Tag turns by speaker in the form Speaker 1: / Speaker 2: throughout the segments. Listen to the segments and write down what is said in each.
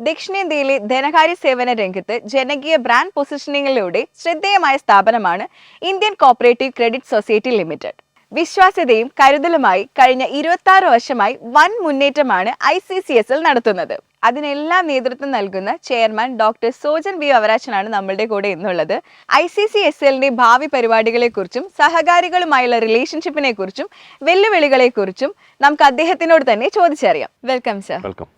Speaker 1: ദക്ഷിണേന്ത്യയിലെ ധനകാര്യ സേവന രംഗത്ത് ജനകീയ ബ്രാൻഡ് പൊസിഷനിങ്ങിലൂടെ ശ്രദ്ധേയമായ സ്ഥാപനമാണ് Indian cooperative credit society limited വിശ്വാസ്യതയും കരുതലുമായി കഴിഞ്ഞ ഇരുപത്തി ആറ് വർഷമായി വൻ മുന്നേറ്റമാണ് I C C S L നടത്തുന്നത്. അതിനെല്ലാം നേതൃത്വം നൽകുന്ന ചെയർമാൻ ഡോക്ടർ സോജൻ വി അവരാച്ചനാണ് നമ്മളുടെ കൂടെ ഇന്നുള്ളത്. ഐ സി സി എസ് എല്ലിന്റെ ഭാവി പരിപാടികളെക്കുറിച്ചും സഹകാരികളുമായുള്ള റിലേഷൻഷിപ്പിനെ കുറിച്ചും വെല്ലുവിളികളെക്കുറിച്ചും നമുക്ക് അദ്ദേഹത്തിനോട് തന്നെ ചോദിച്ചറിയാം. വെൽക്കം സർ
Speaker 2: വെൽക്കം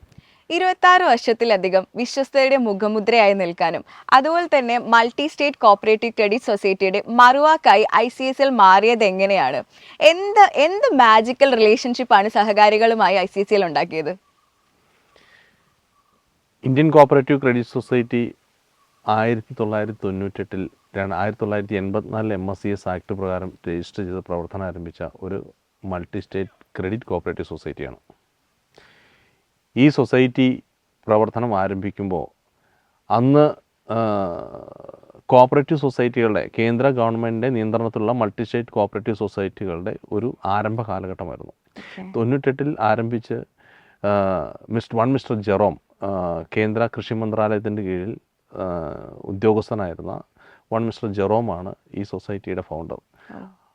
Speaker 1: ഇരുപത്തി ആറ് വർഷത്തിലധികം വിശ്വസ്തയുടെ മുഖമുദ്രയായി നിൽക്കാനും അതുപോലെ തന്നെ മൾട്ടി സ്റ്റേറ്റ് കോപ്പറേറ്റീവ് ക്രെഡിറ്റ് സൊസൈറ്റിയുടെ മറുവാക്കായി ഐ സി എസ് എൽ മാറിയത് എങ്ങനെയാണ്? എന്ത് എന്ത് മാജിക്കൽ റിലേഷൻഷിപ്പ് ആണ് സഹകാരികളുമായി ഐ സി എസ് എൽ ഉണ്ടാക്കിയത്?
Speaker 2: ഇന്ത്യൻ കോപ്പറേറ്റീവ് ക്രെഡിറ്റ് സൊസൈറ്റി ആയിരത്തി തൊള്ളായിരത്തി തൊണ്ണൂറ്റെട്ടിൽ ആയിരത്തി തൊള്ളായിരത്തി എൺപത്തിനാലിൽ M S C S act പ്രകാരം രജിസ്റ്റർ ചെയ്ത് പ്രവർത്തനം ആരംഭിച്ച ഒരു മൾട്ടി സ്റ്റേറ്റ് ക്രെഡിറ്റ് കോപ്പറേറ്റീവ് സൊസൈറ്റിയാണ്. ഈ സൊസൈറ്റി പ്രവർത്തനം ആരംഭിക്കുമ്പോൾ അന്ന് കോപ്പറേറ്റീവ് സൊസൈറ്റികളുടെ കേന്ദ്ര ഗവൺമെന്റിന്റെ നിയന്ത്രണത്തിലുള്ള മൾട്ടി സ്റ്റേറ്റ് കോപ്പറേറ്റീവ് സൊസൈറ്റികളുടെ ഒരു ആരംഭ കാലഘട്ടമായിരുന്നു. തൊണ്ണൂറ്റെട്ടിൽ ആരംഭിച്ച് മിസ്റ്റർ വൺ മിസ്റ്റർ ജെറോം കേന്ദ്ര കൃഷി മന്ത്രാലയത്തിന്റെ കീഴിൽ ഉദ്യോഗസ്ഥനായിരുന്ന വൺ മിസ്റ്റർ ജെറോമാണ് ഈ സൊസൈറ്റിയുടെ ഫൗണ്ടർ.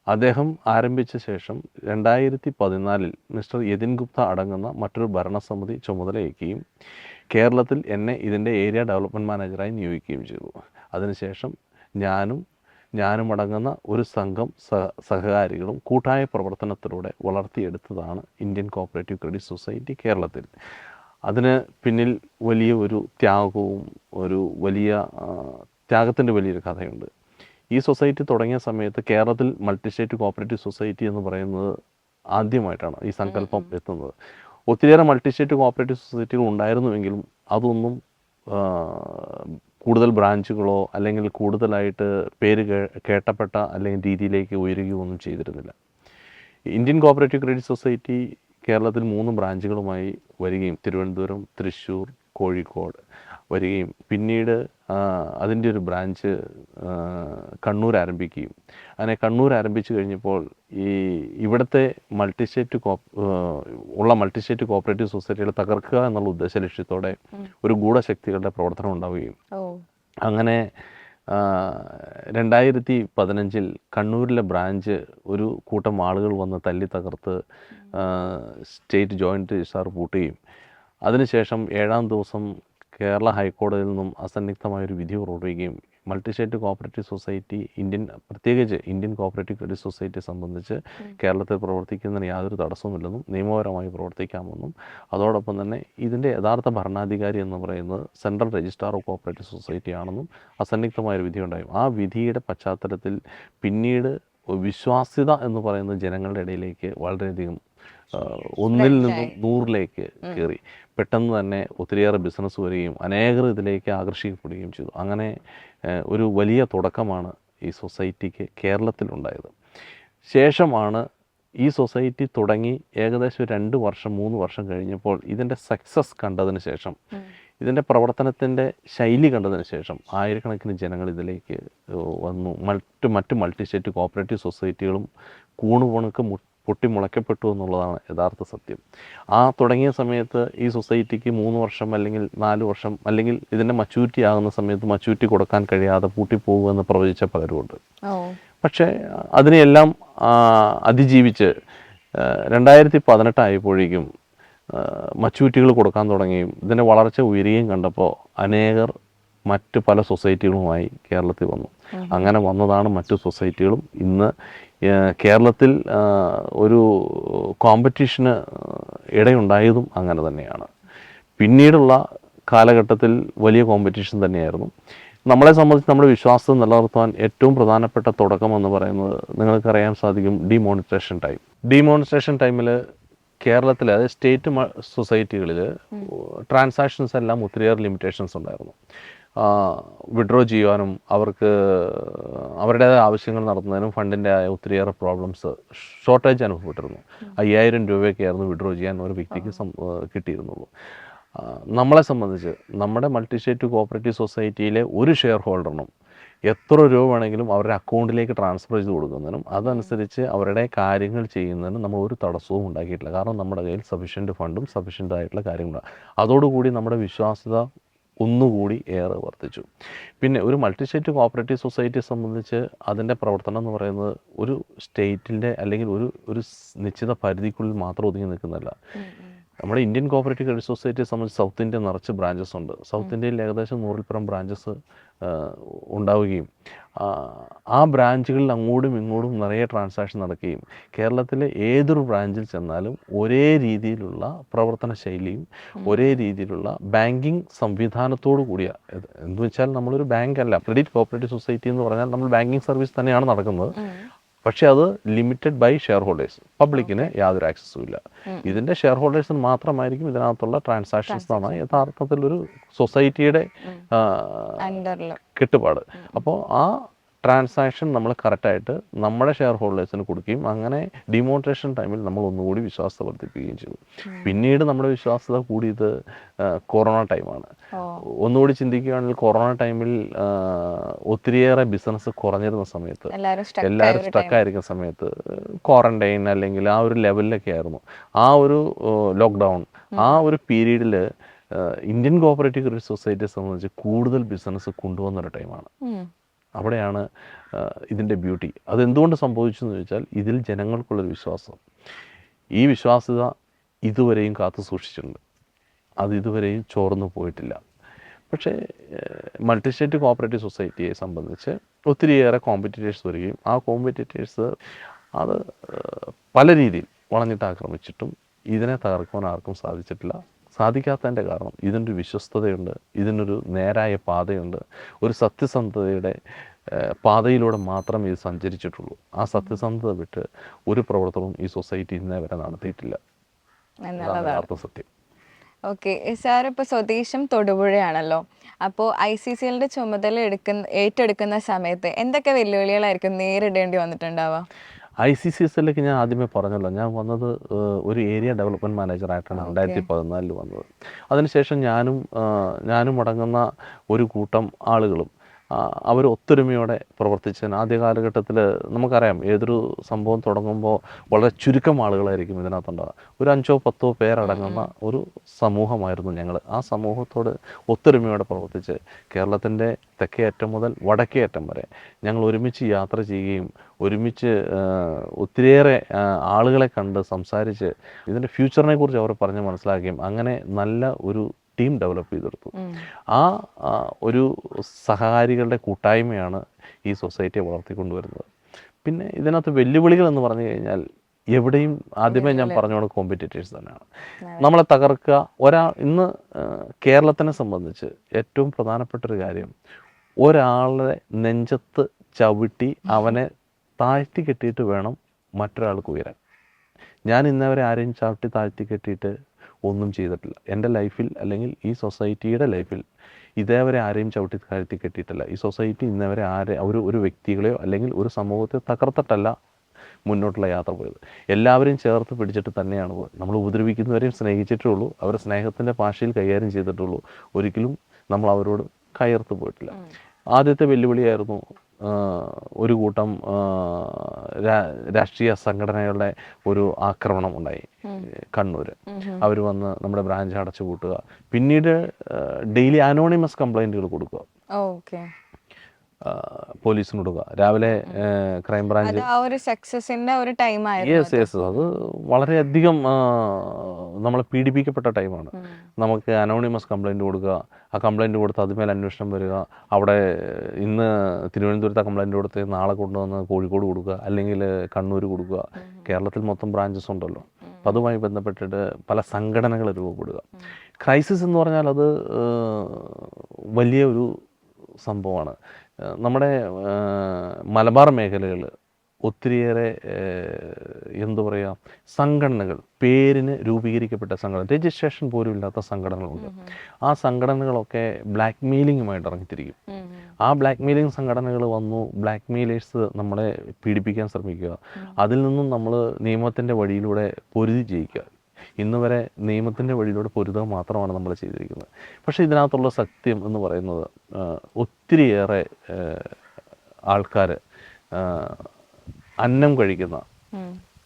Speaker 2: അദ്ദേഹം ആരംഭിച്ച ശേഷം രണ്ടായിരത്തി പതിനാലിൽ മിസ്റ്റർ യതിൻ ഗുപ്ത അടങ്ങുന്ന മറ്റൊരു ഭരണസമിതി ചുമതലയേക്കുകയും കേരളത്തിൽ എന്നെ ഇതിന്റെ ഏരിയ ഡെവലപ്മെന്റ് മാനേജറായി നിയോഗിക്കുകയും ചെയ്തു. അതിനുശേഷം ഞാനും ഞാനും അടങ്ങുന്ന ഒരു സംഘം സഹ സഹകാരികളും കൂട്ടായ പ്രവർത്തനത്തിലൂടെ വളർത്തിയെടുത്തതാണ് ഇന്ത്യൻ കോപ്പറേറ്റീവ് ക്രെഡിറ്റ് സൊസൈറ്റി കേരളത്തിൽ. അതിന് പിന്നിൽ വലിയ ഒരു ത്യാഗവും ഒരു വലിയ ത്യാഗത്തിന്റെ വലിയൊരു കഥയുണ്ട്. ഈ സൊസൈറ്റി തുടങ്ങിയ സമയത്ത് കേരളത്തിൽ മൾട്ടി സ്റ്റേറ്റ് കോപ്പറേറ്റീവ് സൊസൈറ്റി എന്ന് പറയുന്നത് ആദ്യമായിട്ടാണ് ഈ സങ്കല്പം എത്തുന്നത് ഒത്തിരിയേറെ മൾട്ടി സ്റ്റേറ്റ് കോപ്പറേറ്റീവ് സൊസൈറ്റികൾ ഉണ്ടായിരുന്നുവെങ്കിലും അതൊന്നും കൂടുതൽ ബ്രാഞ്ചുകളോ അല്ലെങ്കിൽ കൂടുതലായിട്ട് പേര് കേട്ടപ്പെട്ട അല്ലെങ്കിൽ രീതിയിലേക്ക് ഉയരുകയോ ഒന്നും ചെയ്തിരുന്നില്ല. ഇന്ത്യൻ കോപ്പറേറ്റീവ് ക്രെഡിറ്റ് സൊസൈറ്റി കേരളത്തിൽ മൂന്ന് ബ്രാഞ്ചുകളുമായി വരികയും തിരുവനന്തപുരം തൃശ്ശൂർ കോഴിക്കോട്. വരികയും പിന്നീട് അതിന്റെ ഒരു ബ്രാഞ്ച് കണ്ണൂർ ആരംഭിക്കുകയും. അങ്ങനെ കണ്ണൂർ ആരംഭിച്ചു കഴിഞ്ഞപ്പോൾ ഈ ഇവിടുത്തെ മൾട്ടി സ്റ്റേറ്റ് കോ ഉള്ള മൾട്ടി സ്റ്റേറ്റ് കോപ്പറേറ്റീവ് സൊസൈറ്റികളെ തകർക്കുക എന്നുള്ള ഉദ്ദേശ ലക്ഷ്യത്തോടെ ഒരു ഗൂഢശക്തികളുടെ പ്രവർത്തനം ഉണ്ടാവുകയും. അങ്ങനെ രണ്ടായിരത്തി പതിനഞ്ചിൽ കണ്ണൂരിലെ ബ്രാഞ്ച് ഒരു കൂട്ടം ആളുകൾ വന്ന് തല്ലി തകർത്ത് സ്റ്റേറ്റ് ജോയിന്റ് രജിസ്ട്രാർ പൂട്ടുകയും. അതിനുശേഷം ഏഴാം ദിവസം കേരള ഹൈക്കോടതിയിൽ നിന്നും അസന്നിഗ്ധമായൊരു വിധി പുറപ്പെടുവിക്കുകയും multi state cooperative society Indian പ്രത്യേകിച്ച് ഇന്ത്യൻ കോപ്പറേറ്റീവ് ക്രെഡിറ്റ് സൊസൈറ്റിയെ സംബന്ധിച്ച് കേരളത്തിൽ പ്രവർത്തിക്കുന്നതിന് യാതൊരു തടസ്സവുമില്ലെന്നും നിയമപരമായി പ്രവർത്തിക്കാമെന്നും അതോടൊപ്പം തന്നെ ഇതിന്റെ യഥാർത്ഥ ഭരണാധികാരി എന്ന് പറയുന്നത് central registrar of cooperative society ആണെന്നും അസന്നിഗ്ധമായൊരു വിധി ഉണ്ടായും ആ വിധിയുടെ പശ്ചാത്തലത്തിൽ പിന്നീട് വിശ്വാസ്യത എന്ന് പറയുന്ന ജനങ്ങളുടെ ഇടയിലേക്ക് വളരെയധികം ഒന്നിൽ നിന്നും നൂറിലേക്ക് കയറി. പെട്ടെന്ന് തന്നെ ഒത്തിരിയേറെ ബിസിനസ് വരികയും അനേകർ ഇതിലേക്ക് ആകർഷിക്കപ്പെടുകയും ചെയ്തു. അങ്ങനെ ഒരു വലിയ തുടക്കമാണ് ഈ സൊസൈറ്റിക്ക് കേരളത്തിലുണ്ടായത്. ശേഷമാണ് ഈ സൊസൈറ്റി തുടങ്ങി ഏകദേശം രണ്ട് വർഷം മൂന്ന് വർഷം കഴിഞ്ഞപ്പോൾ ഇതിന്റെ സക്സസ് കണ്ടതിന് ശേഷം ഇതിന്റെ പ്രവർത്തനത്തിന്റെ ശൈലി കണ്ടതിന് ശേഷം ആയിരക്കണക്കിന് ജനങ്ങൾ ഇതിലേക്ക് വന്നു. മറ്റ് മറ്റ് മൾട്ടി സ്റ്റേറ്റ് കോപ്പറേറ്റീവ് സൊസൈറ്റികളും കൂണുപണക്ക് മു പൊട്ടി മുളയ്ക്കപ്പെട്ടു എന്നുള്ളതാണ് യഥാർത്ഥ സത്യം. ആ തുടങ്ങിയ സമയത്ത് ഈ സൊസൈറ്റിക്ക് മൂന്ന് വർഷം അല്ലെങ്കിൽ നാല് വർഷം അല്ലെങ്കിൽ ഇതിന്റെ മച്യൂരിറ്റി ആകുന്ന സമയത്ത് മച്യൂരിറ്റി കൊടുക്കാൻ കഴിയാതെ പൂട്ടിപ്പോകുമെന്ന് പ്രവചിച്ച പലരുമുണ്ട്. പക്ഷേ അതിനെയെല്ലാം അതിജീവിച്ച് രണ്ടായിരത്തി പതിനെട്ടായപ്പോഴേക്കും മച്യൂരിറ്റികൾ കൊടുക്കാൻ തുടങ്ങിയും ഇതിന്റെ വളർച്ച ഉയരുകയും കണ്ടപ്പോൾ അനേകർ മറ്റ് പല സൊസൈറ്റികളുമായി കേരളത്തിൽ വന്നു. അങ്ങനെ വന്നതാണ് മറ്റു സൊസൈറ്റികളും ഇന്ന് കേരളത്തിൽ ഒരു കോമ്പറ്റീഷന് ഇടയുണ്ടായതും അങ്ങനെ തന്നെയാണ്. പിന്നീടുള്ള കാലഘട്ടത്തിൽ വലിയ കോമ്പറ്റീഷൻ തന്നെയായിരുന്നു. നമ്മളെ സംബന്ധിച്ച് നമ്മുടെ വിശ്വാസം നിലനിർത്താൻ ഏറ്റവും പ്രധാനപ്പെട്ട തുടക്കം എന്ന് പറയുന്നത് നിങ്ങൾക്കറിയാൻ സാധിക്കും ഡിമോണിസ്ട്രേഷൻ ടൈം ഡിമോണിസ്ട്രേഷൻ ടൈമിൽ കേരളത്തിൽ അതായത് സ്റ്റേറ്റ് സൊസൈറ്റികളിൽ ട്രാൻസാക്ഷൻസ് എല്ലാം ഒത്തിരിയേറെ ലിമിറ്റേഷൻസ് ഉണ്ടായിരുന്നു. വിഡ്രോ ചെയ്യുവാനും അവർക്ക് അവരുടേതായ ആവശ്യങ്ങൾ നടത്തുന്നതിനും ഫണ്ടിന്റെ ഒത്തിരിയേറെ പ്രോബ്ലംസ് ഷോർട്ടേജ് അനുഭവപ്പെട്ടിരുന്നു. അയ്യായിരം രൂപയൊക്കെയായിരുന്നു വിഡ്രോ ചെയ്യാൻ ഒരു വ്യക്തിക്ക് കിട്ടിയിരുന്നുള്ളൂ. നമ്മളെ സംബന്ധിച്ച് നമ്മുടെ മൾട്ടി സ്റ്റേറ്റ് കോപ്പറേറ്റീവ് സൊസൈറ്റിയിലെ ഒരു ഷെയർ ഹോൾഡറിനും എത്ര രൂപ വേണമെങ്കിലും അവരുടെ അക്കൗണ്ടിലേക്ക് ട്രാൻസ്ഫർ ചെയ്ത് കൊടുക്കുന്നതിനും അതനുസരിച്ച് അവരുടെ കാര്യങ്ങൾ ചെയ്യുന്നതിനും നമ്മൾ ഒരു തടസ്സവും ഉണ്ടാക്കിയിട്ടില്ല. കാരണം നമ്മുടെ കയ്യിൽ സഫീഷ്യന്റ് ഫണ്ടും സഫീഷ്യന്റ് ആയിട്ടുള്ള കാര്യങ്ങളാണ് അതോടുകൂടി നമ്മുടെ വിശ്വാസ്യത ഒന്നുകൂടി ഏറെ വർദ്ധിച്ചു. പിന്നെ ഒരു മൾട്ടി സ്റ്റേറ്റ് കോപ്പറേറ്റീവ് സൊസൈറ്റിയെ സംബന്ധിച്ച് അതിന്റെ പ്രവർത്തനം എന്ന് പറയുന്നത് ഒരു സ്റ്റേറ്റിന്റെ അല്ലെങ്കിൽ ഒരു ഒരു നിശ്ചിത പരിധിക്കുള്ളിൽ മാത്രം ഒതുങ്ങി നിൽക്കുന്നതല്ല. നമ്മുടെ ഇന്ത്യൻ കോപ്പറേറ്റീവ് ക്രെഡിറ്റ് സൊസൈറ്റിയെ സംബന്ധിച്ച് സൗത്ത് ഇന്ത്യ നിറച്ച് ബ്രാഞ്ചസ് ഉണ്ട്. സൗത്ത് ഇന്ത്യയിൽ ഏകദേശം നൂറിൽ പരം ബ്രാഞ്ചസ് ഉണ്ടാവുകയും ആ, ബ്രാഞ്ചുകളിൽ അങ്ങോട്ടും ഇങ്ങോട്ടും നിറയെ ട്രാൻസാക്ഷൻ നടക്കുകയും കേരളത്തിലെ ഏതൊരു ബ്രാഞ്ചിൽ ചെന്നാലും ഒരേ രീതിയിലുള്ള പ്രവർത്തന ശൈലിയും ഒരേ രീതിയിലുള്ള ബാങ്കിങ് സംവിധാനത്തോടു കൂടിയ എന്ന് വെച്ചാൽ നമ്മളൊരു ബാങ്ക് അല്ല. ക്രെഡിറ്റ് കോപ്പറേറ്റീവ് സൊസൈറ്റി എന്ന് പറഞ്ഞാൽ നമ്മൾ ബാങ്കിങ് സർവീസ് തന്നെയാണ് നടക്കുന്നത്. പക്ഷേ അത് ലിമിറ്റഡ് ബൈ ഷെയർ ഹോൾഡേഴ്സ് പബ്ലിക്കിന് യാതൊരു ആക്സസും ഇല്ല. ഇതിന്റെ ഷെയർ ഹോൾഡേഴ്സിന് മാത്രമായിരിക്കും ഇതിനകത്തുള്ള ട്രാൻസാക്ഷൻസ് എന്നാണ് യഥാർത്ഥത്തിൽ ഒരു സൊസൈറ്റിയുടെ കെട്ടുപാട്. അപ്പോൾ ആ ട്രാൻസാക്ഷൻ നമ്മൾ കറക്റ്റായിട്ട് നമ്മുടെ ഷെയർ ഹോൾഡേഴ്സിന് കൊടുക്കുകയും അങ്ങനെ ഡിമോൺട്രേഷൻ ടൈമിൽ നമ്മൾ ഒന്നുകൂടി വിശ്വാസത വർദ്ധിപ്പിക്കുകയും ചെയ്തു. പിന്നീട് നമ്മുടെ വിശ്വാസത കൂടിയത് കൊറോണ ടൈമാണ് ഒന്നുകൂടി ചിന്തിക്കുകയാണെങ്കിൽ കൊറോണ ടൈമിൽ ഒത്തിരിയേറെ ബിസിനസ് കുറഞ്ഞിരുന്ന സമയത്ത്
Speaker 1: എല്ലാവരും
Speaker 2: ആയിരിക്കുന്ന സമയത്ത് ക്വാറന്റൈൻ അല്ലെങ്കിൽ ആ ഒരു ലെവലിലൊക്കെ ആയിരുന്നു. ആ ഒരു ലോക്ക്ഡൗൺ ആ ഒരു പീരീഡിൽ ഇന്ത്യൻ കോപ്പറേറ്റീവ് ക്രെഡിറ്റ് സൊസൈറ്റിയെ സംബന്ധിച്ച് കൂടുതൽ ബിസിനസ് കൊണ്ടുവന്നൊരു ടൈമാണ്. അവിടെയാണ് ഇതിന്റെ ബ്യൂട്ടി അതെന്തുകൊണ്ട് സംഭവിച്ചു എന്ന് ചോദിച്ചാൽ ഇതിൽ ജനങ്ങൾക്കുള്ളൊരു വിശ്വാസം. ഈ വിശ്വാസ്യത ഇതുവരെയും കാത്തു സൂക്ഷിച്ചിട്ടുണ്ട്. അത് ഇതുവരെയും ചോർന്നു പോയിട്ടില്ല. പക്ഷേ മൾട്ടി സ്റ്റേറ്റ് കോപ്പറേറ്റീവ് സൊസൈറ്റിയെ സംബന്ധിച്ച് ഒത്തിരിയേറെ കോമ്പറ്റീറ്റേഴ്സ് വരികയും ആ കോമ്പറ്റീറ്റേഴ്സ് അത് പല രീതിയിൽ വളഞ്ഞിട്ട് ആക്രമിച്ചിട്ടും ഇതിനെ തകർക്കുവാൻ ആർക്കും സാധിച്ചിട്ടില്ല. സാധിക്കാത്തതിന്റെ കാരണം ഇതിനൊരു വിശ്വസ്തതയുണ്ട് ഇതിനൊരു നേരായ പാതയുണ്ട്. ഒരു സത്യസന്ധതയുടെ പാതയിലൂടെ മാത്രമേ ഇത് സഞ്ചരിച്ചിട്ടുള്ളൂ. ആ സത്യസന്ധത വിട്ട് ഒരു പ്രവർത്തനവും ഈ സൊസൈറ്റി ഇന്നേ വരെ നടത്തിയിട്ടില്ല. യഥാർത്ഥ സത്യം.
Speaker 1: ഓക്കെ. സാർ ഇപ്പോൾ സ്വദേശം തൊടുപുഴയാണല്ലോ. അപ്പോൾ ഐ സി സി എല്ലിന്റെ ചുമതല എടുക്കുന്ന ഏറ്റെടുക്കുന്ന സമയത്ത് എന്തൊക്കെ വെല്ലുവിളികളായിരിക്കും നേരിടേണ്ടി വന്നിട്ടുണ്ടാവുക
Speaker 2: ഐ സി സി എസ് എല്ലേക്ക് ഞാൻ ആദ്യമേ പറഞ്ഞല്ലോ ഞാൻ വന്നത് ഒരു ഏരിയ ഡെവലപ്മെന്റ് മാനേജറായിട്ടാണ് രണ്ടായിരത്തി പതിനാലിൽ വന്നത്. അതിനുശേഷം ഞാനും ഞാനും അടങ്ങുന്ന ഒരു കൂട്ടം ആളുകളും അവർ ഒത്തൊരുമയോടെ പ്രവർത്തിച്ചതിന് ആദ്യ കാലഘട്ടത്തിൽ നമുക്കറിയാം ഏതൊരു സംഭവം തുടങ്ങുമ്പോൾ വളരെ ചുരുക്കം ആളുകളായിരിക്കും ഇതിനകത്തുണ്ടാവുക. ഒരു അഞ്ചോ പത്തോ പേരടങ്ങുന്ന ഒരു സമൂഹമായിരുന്നു ഞങ്ങൾ ആ സമൂഹത്തോട് ഒത്തൊരുമയോടെ പ്രവർത്തിച്ച് കേരളത്തിന്റെ തെക്കേ അറ്റം മുതൽ വടക്കേ അറ്റം വരെ ഞങ്ങൾ ഒരുമിച്ച് യാത്ര ചെയ്യുകയും ഒരുമിച്ച് ഒത്തിരിയേറെ ആളുകളെ കണ്ട് സംസാരിച്ച് ഇതിന്റെ ഫ്യൂച്ചറിനെ കുറിച്ച് അവർ പറഞ്ഞ് മനസ്സിലാക്കുകയും അങ്ങനെ നല്ല ഒരു ടീം ഡെവലപ്പ് ചെയ്തെടുത്തു. ആ ഒരു സഹകാരികളുടെ കൂട്ടായ്മയാണ് ഈ സൊസൈറ്റിയെ വളർത്തിക്കൊണ്ടുവരുന്നത്. പിന്നെ ഇതിനകത്ത് വെല്ലുവിളികൾ എന്ന് പറഞ്ഞു കഴിഞ്ഞാൽ എവിടെയും ആദ്യമേ ഞാൻ പറഞ്ഞോണ്ട് കോമ്പറ്റീറ്റേഴ്സ് തന്നെയാണ്. നമ്മളെ തകർക്കുക. ഒരാൾ ഇന്ന് കേരളത്തിനെ സംബന്ധിച്ച് ഏറ്റവും പ്രധാനപ്പെട്ട ഒരു കാര്യം ഒരാളെ നെഞ്ചത്ത് ചവിട്ടി അവനെ താഴ്ത്തി കെട്ടിയിട്ട് വേണം മറ്റൊരാൾക്ക് ഉയരാൻ. ഞാൻ ഇന്നവരെ ആരെയും ചവിട്ടി താഴ്ത്തി കെട്ടിയിട്ട് ഒന്നും ചെയ്തിട്ടില്ല. എന്റെ ലൈഫിൽ അല്ലെങ്കിൽ ഈ സൊസൈറ്റിയുടെ ലൈഫിൽ ഇതേവരെ ആരെയും ചവിട്ടി താഴ്ത്തി കെട്ടിയിട്ടില്ല. ഈ സൊസൈറ്റി ഇന്നവരെ ആരെ ഒരു ഒരു വ്യക്തികളെയോ അല്ലെങ്കിൽ ഒരു സമൂഹത്തെ തകർത്തിട്ടല്ല മുന്നോട്ടുള്ള യാത്ര പോയത്. എല്ലാവരെയും ചേർത്ത് പിടിച്ചിട്ട് തന്നെയാണ് പോയത്. നമ്മൾ ഉപദ്രവിക്കുന്നവരെയും സ്നേഹിച്ചിട്ടേ ഉള്ളൂ. അവരുടെ സ്നേഹത്തിന്റെ ഭാഷയിൽ കൈകാര്യം ചെയ്തിട്ടുള്ളൂ ഒരിക്കലും നമ്മൾ അവരോട് കയർത്ത് പോയിട്ടില്ല. ആദ്യത്തെ വെല്ലുവിളിയായിരുന്നു ഒരു കൂട്ടം രാഷ്ട്രീയ സംഘടനകളുടെ ഒരു ആക്രമണം ഉണ്ടായി കണ്ണൂർ അവർ വന്ന് നമ്മുടെ ബ്രാഞ്ച് അടച്ചു പൂട്ടുക പിന്നീട് ഡെയിലി അനോണിമസ് കംപ്ലൈന്റുകൾ കൊടുക്കുക. പോലീസിന് കൊടുക്കുക. രാവിലെ ക്രൈംബ്രാഞ്ച്
Speaker 1: അത് ആ ഒരു സക്സസിന്റെ ഒരു ടൈം
Speaker 2: യെസ് യെസ് അത്. വളരെയധികം നമ്മളെ പീഡിപ്പിക്കപ്പെട്ട ടൈമാണ് നമുക്ക് അനോണിമസ് കംപ്ലൈന്റ് കൊടുക്കുക. ആ കംപ്ലൈന്റ് കൊടുത്ത് അതുമേൽ അന്വേഷണം വരിക. അവിടെ ഇന്ന് തിരുവനന്തപുരത്ത് കംപ്ലൈന്റ് കൊടുത്ത് നാളെ കൊണ്ടുവന്ന് കോഴിക്കോട് കൊടുക്കുക. അല്ലെങ്കിൽ കണ്ണൂർ കൊടുക്കുക. കേരളത്തിൽ മൊത്തം ബ്രാഞ്ചസ് ഉണ്ടല്ലോ. അപ്പം അതുമായി ബന്ധപ്പെട്ടിട്ട് പല സംഘടനകൾ രൂപപ്പെടുക. ക്രൈസിസ് എന്ന് പറഞ്ഞാൽ അത് വലിയ ഒരു സംഭവമാണ്. നമ്മുടെ മലബാർ മേഖലകൾ ഒത്തിരിയേറെ എന്തു പറയുക സംഘടനകൾ പേരിന് രൂപീകരിക്കപ്പെട്ട സംഘടന രജിസ്ട്രേഷൻ പോലും ഇല്ലാത്ത സംഘടനകളുണ്ട്. ആ സംഘടനകളൊക്കെ ബ്ലാക്ക് മെയിലിങ്ങുമായിട്ട് ഇറങ്ങിത്തിരിക്കും ആ ബ്ലാക്ക് മെയിലിംഗ് സംഘടനകൾ വന്നു ബ്ലാക്ക് മെയിലേഴ്സ് നമ്മളെ പീഡിപ്പിക്കാൻ ശ്രമിക്കുക. അതിൽ നിന്നും നമ്മൾ നിയമത്തിന്റെ വഴിയിലൂടെ പൊരുതി ജയിക്കുക. ഇന്ന് വരെ നിയമത്തിന്റെ വഴിയിലൂടെ പൊരുതുക മാത്രമാണ് നമ്മൾ ചെയ്തിരിക്കുന്നത്. പക്ഷേ ഇതിനകത്തുള്ള സത്യം എന്ന് പറയുന്നത് ഒത്തിരിയേറെ ആൾക്കാർ അന്നം കഴിക്കുന്ന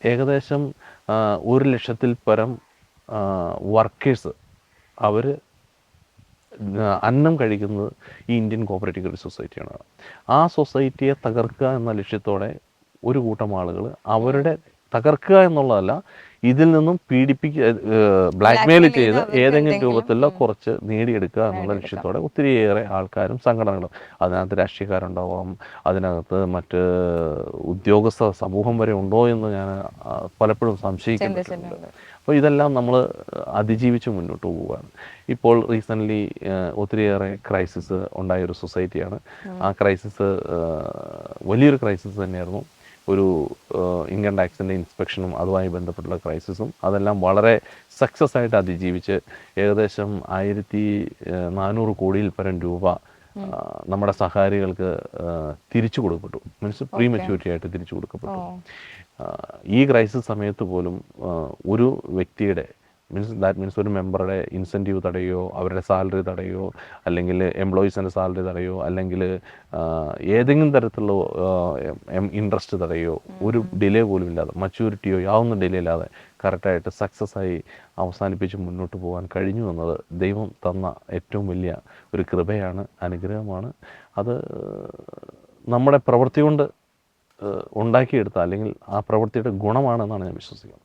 Speaker 2: ഏകദേശം ഒരു ലക്ഷത്തിൽ പരം വർക്കേഴ്സ് അവർ അന്നം കഴിക്കുന്നത് ഈ ഇന്ത്യൻ കോപ്പറേറ്റീവ് ക്രെഡിറ്റ് സൊസൈറ്റിയാണ്. ആ സൊസൈറ്റിയെ തകർക്കുക എന്ന ലക്ഷ്യത്തോടെ ഒരു കൂട്ടം ആളുകൾ അവരുടെ തകർക്കുക എന്നുള്ളതല്ല ഇതിൽ നിന്നും പീഡിപ്പിക്ക ബ്ലാക്ക്മെയിൽ
Speaker 1: ചെയ്ത്
Speaker 2: ഏതെങ്കിലും രൂപത്തിലോ കുറച്ച് നേടിയെടുക്കുക എന്നുള്ള ലക്ഷ്യത്തോടെ ഒത്തിരിയേറെ ആൾക്കാരും സംഘടനകളും അതിനകത്ത് രാഷ്ട്രീയക്കാരുണ്ടാവാം അതിനകത്ത് മറ്റ് ഉദ്യോഗസ്ഥ സമൂഹം വരെ ഉണ്ടോ എന്ന് ഞാൻ പലപ്പോഴും സംശയിക്കുന്നുണ്ട് അപ്പോൾ ഇതെല്ലാം നമ്മൾ അതിജീവിച്ച് മുന്നോട്ട് പോവുകയാണ്. ഇപ്പോൾ റീസെന്റ്ലി ഒത്തിരിയേറെ ക്രൈസിസ് ഉണ്ടായ ഒരു സൊസൈറ്റിയാണ് ആ ക്രൈസിസ് വലിയൊരു ക്രൈസിസ് തന്നെയായിരുന്നു. ഒരു ഇൻകം ടാക്സിന്റെ ഇൻസ്പെക്ഷനും അതുമായി ബന്ധപ്പെട്ടുള്ള ക്രൈസിസും അതെല്ലാം വളരെ സക്സസ് ആയിട്ട് അതിജീവിച്ച് ഏകദേശം ആയിരത്തി നാനൂറ് കോടിയിൽ പരം രൂപ നമ്മുടെ സഹാരികൾക്ക് തിരിച്ചു കൊടുക്കപ്പെട്ടു. മീൻസ് പ്രീ മെച്യൂരിറ്റി ആയിട്ട് തിരിച്ചു കൊടുക്കപ്പെട്ടു. ഈ ക്രൈസിസ് സമയത്ത് പോലും ഒരു വ്യക്തിയുടെ മീൻസ് ദാറ്റ് മീൻസ് ഒരു മെമ്പറുടെ ഇൻസെന്റീവ് തടയോ അവരുടെ സാലറി തടയോ അല്ലെങ്കിൽ എംപ്ലോയീസിന്റെ സാലറി തടയോ അല്ലെങ്കിൽ ഏതെങ്കിലും തരത്തിലുള്ള ഇൻട്രസ്റ്റ് തടയോ ഒരു ഡിലേ പോലും ഇല്ലാതെ മച്യൂരിറ്റിയോ യാതൊന്നും ഡിലേ ഇല്ലാതെ കറക്റ്റായിട്ട് സക്സസ് ആയി അവസാനിപ്പിച്ച് മുന്നോട്ട് പോകാൻ കഴിഞ്ഞു എന്നത് ദൈവം തന്ന ഏറ്റവും വലിയ ഒരു കൃപയാണ് അനുഗ്രഹമാണ്. അത് നമ്മുടെ പ്രവൃത്തി കൊണ്ട് ഉണ്ടാക്കിയെടുത്ത അല്ലെങ്കിൽ ആ പ്രവൃത്തിയുടെ ഗുണമാണെന്നാണ് ഞാൻ വിശ്വസിക്കുന്നത്.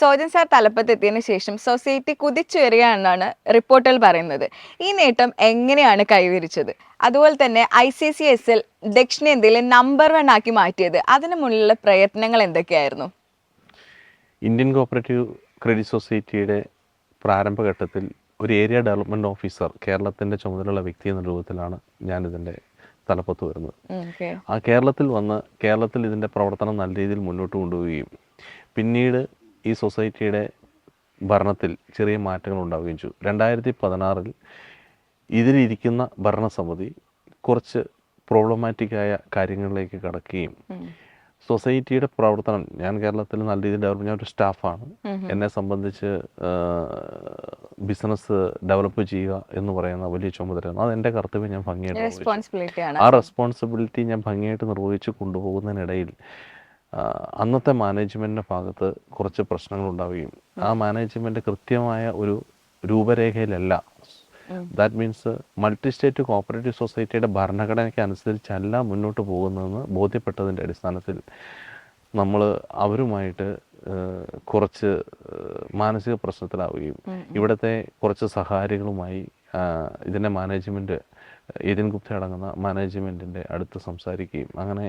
Speaker 1: സോജൻ സാർ തലപ്പത്തെത്തിയതിനു ശേഷം സൊസൈറ്റി കുതിച്ചുയരുകയാണെന്നാണ് റിപ്പോർട്ടിൽ പറയുന്നത്. ഈ നേട്ടം എങ്ങനെയാണ് കൈവരിച്ചത്? അതുപോലെ തന്നെ I C C S L ദക്ഷിണേന്ത്യയിലെ നമ്പർ വൺ ആക്കി മാറ്റിയത്. അതിനു മുന്നിലുള്ള പ്രയത്നങ്ങൾ എന്തൊക്കെയായിരുന്നു?
Speaker 2: ഇന്ത്യൻ കോപ്പറേറ്റീവ് ക്രെഡിറ്റ് സൊസൈറ്റിയുടെ പ്രാരംഭഘട്ടത്തിൽ ഒരു ഏരിയ ഡെവലപ്മെന്റ് ഓഫീസർ കേരളത്തിന്റെ ചുമതലയുള്ള വ്യക്തി എന്ന രൂപത്തിലാണ് ഞാൻ ഇതിന്റെ തലപ്പത്ത് വരുന്നത്. ആ കേരളത്തിൽ വന്ന് കേരളത്തിൽ ഇതിന്റെ പ്രവർത്തനം നല്ല രീതിയിൽ മുന്നോട്ട് കൊണ്ടുപോവുകയും പിന്നീട് ഈ സൊസൈറ്റിയുടെ ഭരണത്തിൽ ചെറിയ മാറ്റങ്ങൾ ഉണ്ടാവുകയും ചെയ്തു. രണ്ടായിരത്തി പതിനാറിൽ ഇതിലിരിക്കുന്ന ഭരണസമിതി കുറച്ച് പ്രോബ്ലമാറ്റിക്കായ കാര്യങ്ങളിലേക്ക് കടക്കുകയും സൊസൈറ്റിയുടെ പ്രവർത്തനം ഞാൻ കേരളത്തിൽ നല്ല രീതിയിൽ ഡെവലപ്പ് ഞാൻ ഒരു സ്റ്റാഫാണ്. എന്നെ സംബന്ധിച്ച് ബിസിനസ് ഡെവലപ്പ് ചെയ്യുക എന്ന് പറയുന്ന വലിയ ചുമതലയാണ്. അത് എന്റെ കർത്തവ്യം ഞാൻ ഭംഗിയായിട്ട് ആ റെസ്പോൺസിബിലിറ്റി ഞാൻ ഭംഗിയായിട്ട് നിർവഹിച്ച് കൊണ്ടുപോകുന്നതിനിടയിൽ അന്നത്തെ മാനേജ്മെന്റിന്റെ ഭാഗത്ത് കുറച്ച് പ്രശ്നങ്ങൾ ഉണ്ടാവുകയും ആ മാനേജ്മെന്റ് കൃത്യമായ ഒരു രൂപരേഖയിലല്ല. That means multi state cooperative സൊസൈറ്റിയുടെ ഭരണഘടനയ്ക്ക് അനുസരിച്ചല്ല മുന്നോട്ട് പോകുന്നതെന്ന് ബോധ്യപ്പെട്ടതിന്റെ അടിസ്ഥാനത്തിൽ നമ്മൾ അവരുമായിട്ട് കുറച്ച് മാനസിക പ്രശ്നത്തിലാവുകയും ഇവിടുത്തെ കുറച്ച് സഹാരികളുമായി ഇതിന്റെ മാനേജ്മെന്റ് ഏതിൻ ഗുപ്ത അടങ്ങുന്ന മാനേജ്മെന്റിന്റെ അടുത്ത് സംസാരിക്കുകയും അങ്ങനെ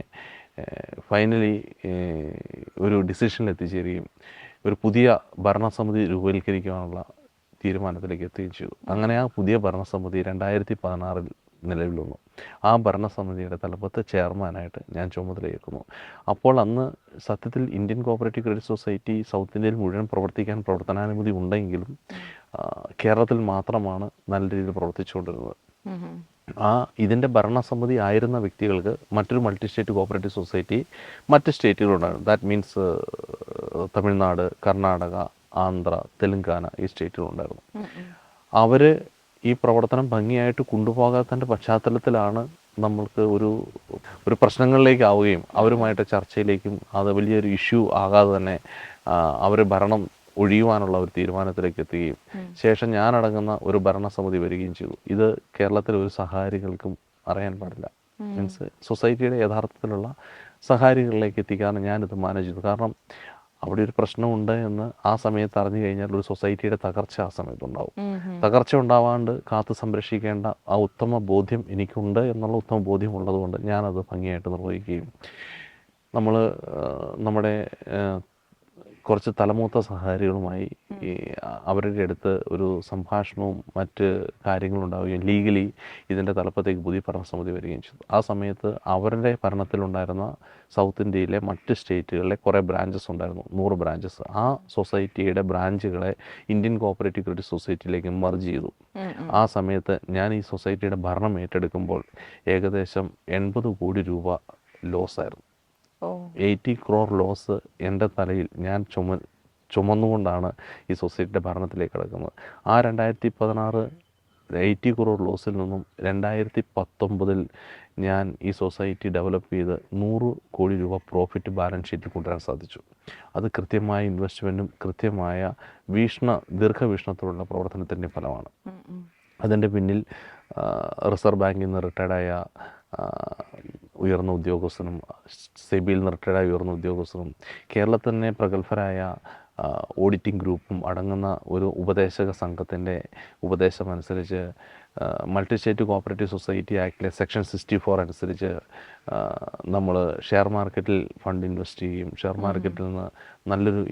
Speaker 2: ഫൈനലി ഒരു ഡിസിഷനിൽ എത്തിച്ചേരുകയും ഒരു പുതിയ ഭരണസമിതി രൂപവൽക്കരിക്കാനുള്ള തീരുമാനത്തിലേക്ക് എത്തുകയും ചെയ്തു. അങ്ങനെ ആ പുതിയ ഭരണസമിതി രണ്ടായിരത്തി പതിനാറിൽ നിലവിൽ വന്നു ആ ഭരണസമിതിയുടെ തലപ്പത്ത് ചെയർമാനായിട്ട് ഞാൻ ചുമതലയേക്കുന്നു അപ്പോൾ അന്ന് സത്യത്തിൽ Indian cooperative credit society south ഇന്ത്യയിൽ മുഴുവൻ പ്രവർത്തിക്കാൻ പ്രവർത്തനാനുമതി ഉണ്ടെങ്കിലും കേരളത്തിൽ മാത്രമാണ് നല്ല രീതിയിൽ പ്രവർത്തിച്ചുകൊണ്ടിരുന്നത്. ആ ഇതിന്റെ ഭരണസമിതി ആയിരുന്ന വ്യക്തികൾക്ക് മറ്റൊരു മൾട്ടി സ്റ്റേറ്റ് കോപ്പറേറ്റീവ് സൊസൈറ്റി മറ്റ് സ്റ്റേറ്റുകളുണ്ടായിരുന്നു. ദാറ്റ് മീൻസ് തമിഴ്നാട് കർണാടക ആന്ധ്ര തെലുങ്കാന ഈ സ്റ്റേറ്റുകളുണ്ടായിരുന്നു. അവർ ഈ പ്രവർത്തനം ഭംഗിയായിട്ട് കൊണ്ടുപോകാത്തതിന്റെ പശ്ചാത്തലത്തിലാണ് നമ്മൾക്ക് ഒരു ഒരു പ്രശ്നങ്ങളിലേക്ക് ആവുകയും അവരുമായിട്ട് ചർച്ചയിലേക്കും അത് വലിയൊരു ഇഷ്യൂ ആകാതെ തന്നെ അവർ ഭരണം ഒഴിയുവാനുള്ള ഒരു തീരുമാനത്തിലേക്ക് എത്തുകയും ശേഷം ഞാനടങ്ങുന്ന ഒരു ഭരണസമിതി വരികയും ചെയ്തു. ഇത് കേരളത്തിലെ ഒരു സഹാരികൾക്കും അറിയാൻ പാടില്ല. മീൻസ് സൊസൈറ്റിയുടെ യഥാർത്ഥത്തിലുള്ള സഹാരികളിലേക്ക് എത്തിക്കാണ് ഞാനിത് മാനേജ് ചെയ്തു. കാരണം അവിടെ ഒരു പ്രശ്നമുണ്ട് എന്ന് ആ സമയത്ത് അറിഞ്ഞു കഴിഞ്ഞാൽ ഒരു സൊസൈറ്റിയുടെ തകർച്ച ആ സമയത്തുണ്ടാവും. തകർച്ച ഉണ്ടാവാണ്ട് കാത്തു സംരക്ഷിക്കേണ്ട ആ ഉത്തമ ബോധ്യം എനിക്കുണ്ട് എന്നുള്ള ഉത്തമ ബോധ്യം ഉള്ളതുകൊണ്ട് ഞാനത് ഭംഗിയായിട്ട് നിർവഹിക്കുകയും നമ്മൾ നമ്മുടെ കുറച്ച് തലമൂത്ത സഹകാരികളുമായി ഈ അവരുടെ അടുത്ത് ഒരു സംഭാഷണവും മറ്റ് കാര്യങ്ങളും ഉണ്ടാവുകയും ലീഗലി ഇതിന്റെ തലപ്പത്തേക്ക് പുതിയ ഭരണസമിതി വരികയും ചെയ്തു. ആ സമയത്ത് അവരുടെ ഭരണത്തിലുണ്ടായിരുന്ന സൗത്ത് ഇന്ത്യയിലെ മറ്റ് സ്റ്റേറ്റുകളിലെ കുറേ ബ്രാഞ്ചസ് ഉണ്ടായിരുന്നു. നൂറ് ബ്രാഞ്ചസ് ആ സൊസൈറ്റിയുടെ ബ്രാഞ്ചുകളെ ഇന്ത്യൻ കോപ്പറേറ്റീവ് ക്രെഡിറ്റ് സൊസൈറ്റിയിലേക്ക് മെർജ് ചെയ്തു. ആ സമയത്ത് ഞാൻ ഈ സൊസൈറ്റിയുടെ ഭരണം ഏറ്റെടുക്കുമ്പോൾ ഏകദേശം എൺപത് കോടി രൂപ ലോസ് ആയിരുന്നു. എയ്റ്റി ക്രോർ ലോസ് എന്റെ തലയിൽ ഞാൻ ചുമ ചുമന്നുകൊണ്ടാണ് ഈ സൊസൈറ്റിയുടെ ഭരണത്തിലേക്ക് കിടക്കുന്നത്. ആ രണ്ടായിരത്തി പതിനാറ് എയ്റ്റി ക്രോർ ലോസിൽ നിന്നും രണ്ടായിരത്തി പത്തൊമ്പതിൽ ഞാൻ ഈ സൊസൈറ്റി ഡെവലപ്പ് ചെയ്ത് നൂറ് കോടി രൂപ പ്രോഫിറ്റ് ബാലൻസ് ഷീറ്റിൽ കൊണ്ടുവരാൻ സാധിച്ചു. അത് കൃത്യമായ ഇൻവെസ്റ്റ്മെന്റും കൃത്യമായ വീക്ഷണ ദീർഘവീക്ഷണത്തോടുള്ള പ്രവർത്തനത്തിന്റെ ഫലമാണ്. അതിന്റെ പിന്നിൽ റിസർവ് ബാങ്കിൽ നിന്ന് റിട്ടയർഡായ ഉയർന്ന ഉദ്യോഗസ്ഥനും സെബിയിൽ നിന്ന് റിട്ടയർഡായ ഉയർന്ന ഉദ്യോഗസ്ഥനും കേരളത്തിൽ തന്നെ പ്രഗത്ഭരായ ഓഡിറ്റിംഗ് ഗ്രൂപ്പും അടങ്ങുന്ന ഒരു ഉപദേശക സംഘത്തിന്റെ ഉപദേശമനുസരിച്ച് മൾട്ടി സ്റ്റേറ്റ് കോപ്പറേറ്റീവ് സൊസൈറ്റി ആക്ടിലെ സെക്ഷൻ സിക്സ്റ്റി ഫോർ അനുസരിച്ച് നമ്മൾ ഷെയർ മാർക്കറ്റിൽ ഫണ്ട് ഇൻവെസ്റ്റ് ചെയ്യും ഷെയർ മാർക്കറ്റിൽ നിന്ന് നല്ലൊരു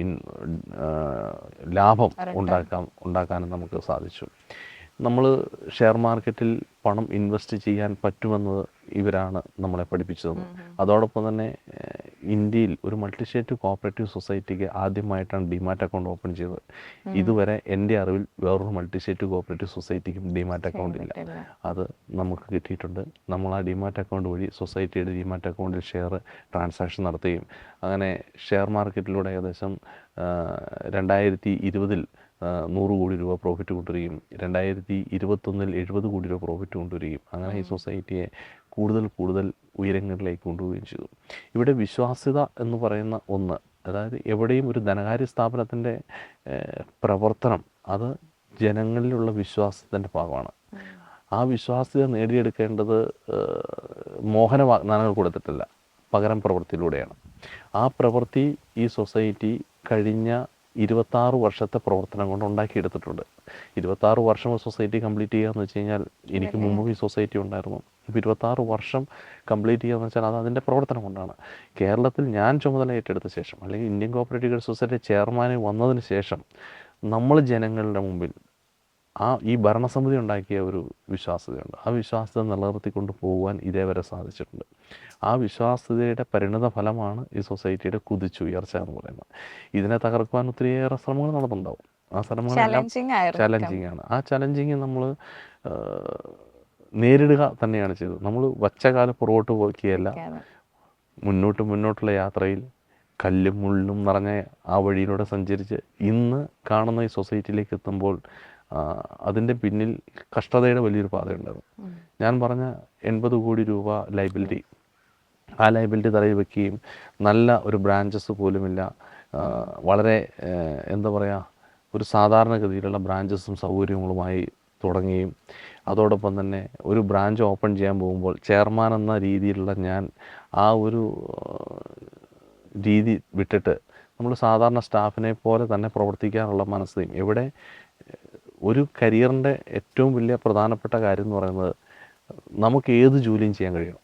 Speaker 2: ലാഭം ഉണ്ടാക്കാം ഉണ്ടാക്കാനും നമുക്ക് സാധിച്ചു. നമ്മൾ ഷെയർ മാർക്കറ്റിൽ പണം ഇൻവെസ്റ്റ് ചെയ്യാൻ പറ്റുമെന്നത് ഇവരാണ് നമ്മളെ പഠിപ്പിച്ചത്. അതോടൊപ്പം തന്നെ ഇന്ത്യയിൽ ഒരു മൾട്ടി സ്റ്റേറ്റ് കോപ്പറേറ്റീവ് സൊസൈറ്റിക്ക് ആദ്യമായിട്ടാണ് ഡിമാറ്റ് അക്കൗണ്ട് ഓപ്പൺ ചെയ്തത്. ഇതുവരെ എന്റെ അറിവിൽ വേറൊരു മൾട്ടി സ്റ്റേറ്റ് കോപ്പറേറ്റീവ് സൊസൈറ്റിക്കും ഡിമാറ്റ് അക്കൗണ്ട് ഇല്ല. അത് നമുക്ക് കിട്ടിയിട്ടുണ്ട്. നമ്മൾ ആ ഡിമാറ്റ് അക്കൗണ്ട് വഴി സൊസൈറ്റിയുടെ ഡിമാറ്റ് അക്കൗണ്ടിൽ ഷെയർ ട്രാൻസാക്ഷൻ നടത്തുകയും അങ്ങനെ ഷെയർ മാർക്കറ്റിലൂടെ ഏകദേശം രണ്ടായിരത്തി ഇരുപതിൽ നൂറ് കോടി രൂപ പ്രോഫിറ്റ് കൊണ്ടുവരികയും രണ്ടായിരത്തി ഇരുപത്തൊന്നിൽ എഴുപത് കോടി രൂപ പ്രോഫിറ്റ് കൊണ്ടുവരികയും അങ്ങനെ ഈ സൊസൈറ്റിയെ കൂടുതൽ കൂടുതൽ ഉയരങ്ങളിലേക്ക് കൊണ്ടുപോവുകയും ചെയ്തു. ഇവിടെ വിശ്വാസ്യത എന്ന് പറയുന്ന ഒന്ന് അതായത് എവിടെയും ഒരു ധനകാര്യ സ്ഥാപനത്തിന്റെ പ്രവർത്തനം അത് ജനങ്ങളിലുള്ള വിശ്വാസത്തിന്റെ ഭാഗമാണ്. ആ വിശ്വാസ്യത നേടിയെടുക്കേണ്ടത് മോഹന വാഗ്ദാനങ്ങൾ കൊടുത്തിട്ടില്ല പകരം പ്രവൃത്തിയിലൂടെയാണ്. ആ പ്രവൃത്തി ഈ സൊസൈറ്റി കഴിഞ്ഞ ഇരുപത്താറ് വർഷത്തെ പ്രവർത്തനം കൊണ്ട് ഉണ്ടാക്കിയെടുത്തിട്ടുണ്ട്. ഇരുപത്താറ് വർഷം സൊസൈറ്റി കംപ്ലീറ്റ് ചെയ്യുക എന്ന് വെച്ച് കഴിഞ്ഞാൽ എനിക്ക് മുമ്പ് ഈ സൊസൈറ്റി ഉണ്ടായിരുന്നു. ഇപ്പോൾ ഇരുപത്താറ് വർഷം കംപ്ലീറ്റ് ചെയ്യുക എന്ന് വെച്ചാൽ അത് അതിന്റെ പ്രവർത്തനം കൊണ്ടാണ്. കേരളത്തിൽ ഞാൻ ചുമതല ഏറ്റെടുത്ത ശേഷം അല്ലെങ്കിൽ ഇന്ത്യൻ കോപ്പറേറ്റീവ് സൊസൈറ്റി ചെയർമാനായി വന്നതിന് ശേഷം നമ്മൾ ജനങ്ങളുടെ മുമ്പിൽ ആ ഈ ഭരണസമിതി ഉണ്ടാക്കിയ ഒരു വിശ്വാസ്യതയുണ്ട്. ആ വിശ്വാസ്യത നിലനിർത്തിക്കൊണ്ട് പോകുവാൻ ഇതേവരെ സാധിച്ചിട്ടുണ്ട്. ആ വിശ്വാസ്യതയുടെ പരിണിത ഫലമാണ് ഈ സൊസൈറ്റിയുടെ കുതിച്ചുയർച്ച എന്ന് പറയുന്നത്. ഇതിനെ തകർക്കുവാൻ ഒത്തിരിയേറെ ശ്രമങ്ങൾ നടന്നുണ്ടാവും ആ ശ്രമങ്ങളെല്ലാം
Speaker 1: ചലഞ്ചിങ്
Speaker 2: ആണ്. ആ ചലഞ്ചിങ് നമ്മൾ നേരിടുക തന്നെയാണ് ചെയ്തത്. നമ്മൾ വച്ചകാല പുറകോട്ട് പോക്കിയല്ല. മുന്നോട്ട് മുന്നോട്ടുള്ള യാത്രയിൽ കല്ലും മുള്ളും നിറഞ്ഞ ആ വഴിയിലൂടെ സഞ്ചരിച്ച് ഇന്ന് കാണുന്ന ഈ സൊസൈറ്റിയിലേക്ക് എത്തുമ്പോൾ അതിന്റെ പിന്നിൽ കഷ്ടതയുടെ വലിയൊരു പാതയുണ്ടായിരുന്നു. ഞാൻ പറഞ്ഞ എൺപത് കോടി രൂപ ലൈബിലിറ്റി ആ ലൈബിലിറ്റി തലയിൽ വെക്കുകയും നല്ല ഒരു ബ്രാഞ്ചസ് പോലുമില്ല. വളരെ എന്താ പറയുക ഒരു സാധാരണഗതിയിലുള്ള ബ്രാഞ്ചസും സൗകര്യങ്ങളുമായി തുടങ്ങുകയും അതോടൊപ്പം തന്നെ ഒരു ബ്രാഞ്ച് ഓപ്പൺ ചെയ്യാൻ പോകുമ്പോൾ ചെയർമാൻ എന്ന രീതിയിലുള്ള ഞാൻ ആ ഒരു രീതി വിട്ടിട്ട് നമ്മൾ സാധാരണ സ്റ്റാഫിനെ പോലെ തന്നെ പ്രവർത്തിക്കാനുള്ള മനസ്സയും എവിടെ ഒരു കരിയറിന്റെ ഏറ്റവും വലിയ പ്രധാനപ്പെട്ട കാര്യം എന്ന് പറയുന്നത് നമുക്ക് ഏത് ജോലിയും ചെയ്യാൻ
Speaker 1: കഴിയും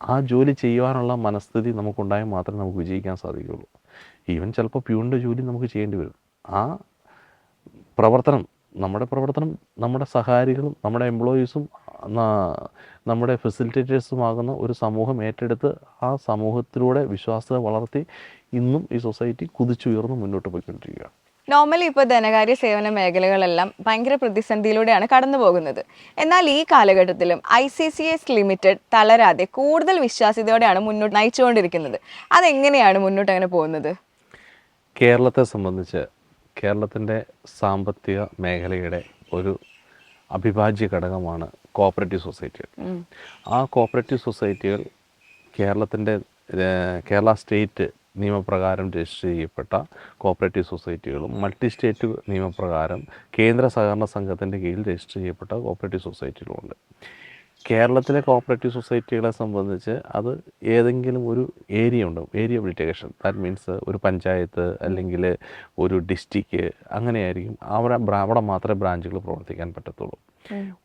Speaker 2: ആ ജോലി ചെയ്യുവാനുള്ള മനസ്ഥിതി നമുക്കുണ്ടായാൽ മാത്രമേ നമുക്ക് വിജയിക്കാൻ സാധിക്കുകയുള്ളൂ. ഈവൻ ചിലപ്പോൾ പ്യൂണിന്റെ ജോലി നമുക്ക് ചെയ്യേണ്ടി വരും. ആ പ്രവർത്തനം നമ്മുടെ പ്രവർത്തനം നമ്മുടെ സഹാരികളും നമ്മുടെ എംപ്ലോയീസും നമ്മുടെ ഫെസിലിറ്റേറ്റേഴ്സും ആകുന്ന ഒരു സമൂഹം ഏറ്റെടുത്ത് ആ സമൂഹത്തിലൂടെ വിശ്വാസത വളർത്തി ഇന്നും ഈ സൊസൈറ്റി കുതിച്ചുയർന്ന് മുന്നോട്ട് പോയിക്കൊണ്ടിരിക്കുകയാണ്.
Speaker 1: നോർമലി ഇപ്പോൾ ധനകാര്യ സേവന മേഖലകളെല്ലാം ഭയങ്കര പ്രതിസന്ധിയിലൂടെയാണ് കടന്നു പോകുന്നത് എന്നാൽ ഈ കാലഘട്ടത്തിലും I C C S limited തളരാതെ കൂടുതൽ വിശ്വാസ്യതയോടെയാണ് മുന്നോട്ട് നയിച്ചുകൊണ്ടിരിക്കുന്നത്. അതെങ്ങനെയാണ് മുന്നോട്ട് അങ്ങനെ പോകുന്നത്?
Speaker 2: കേരളത്തെ സംബന്ധിച്ച് കേരളത്തിന്റെ സാമ്പത്തിക മേഖലയുടെ ഒരു അവിഭാജ്യ ഘടകമാണ് കോപ്പറേറ്റീവ് സൊസൈറ്റികൾ. ആ കോപ്പറേറ്റീവ് സൊസൈറ്റികൾ കേരളത്തിന്റെ കേരള സ്റ്റേറ്റ് നിയമപ്രകാരം രജിസ്റ്റർ ചെയ്യപ്പെട്ട കോപ്പറേറ്റീവ് സൊസൈറ്റികളും മൾട്ടി സ്റ്റേറ്റ് നിയമപ്രകാരം കേന്ദ്ര സഹകരണ സംഘത്തിന്റെ കീഴിൽ രജിസ്റ്റർ ചെയ്യപ്പെട്ട കോപ്പറേറ്റീവ് സൊസൈറ്റികളുമുണ്ട്. കേരളത്തിലെ കോപ്പറേറ്റീവ് സൊസൈറ്റികളെ സംബന്ധിച്ച് അത് ഏതെങ്കിലും ഒരു ഏരിയ ഉണ്ടാവും ഏരിയ ഒബ്ലിറ്റേഷൻ ദാറ്റ് മീൻസ് ഒരു പഞ്ചായത്ത് അല്ലെങ്കിൽ ഒരു ഡിസ്ട്രിക്റ്റ് അങ്ങനെയായിരിക്കും. അവിടെ അവിടെ മാത്രമേ ബ്രാഞ്ചുകൾ പ്രവർത്തിക്കാൻ പറ്റത്തുള്ളൂ.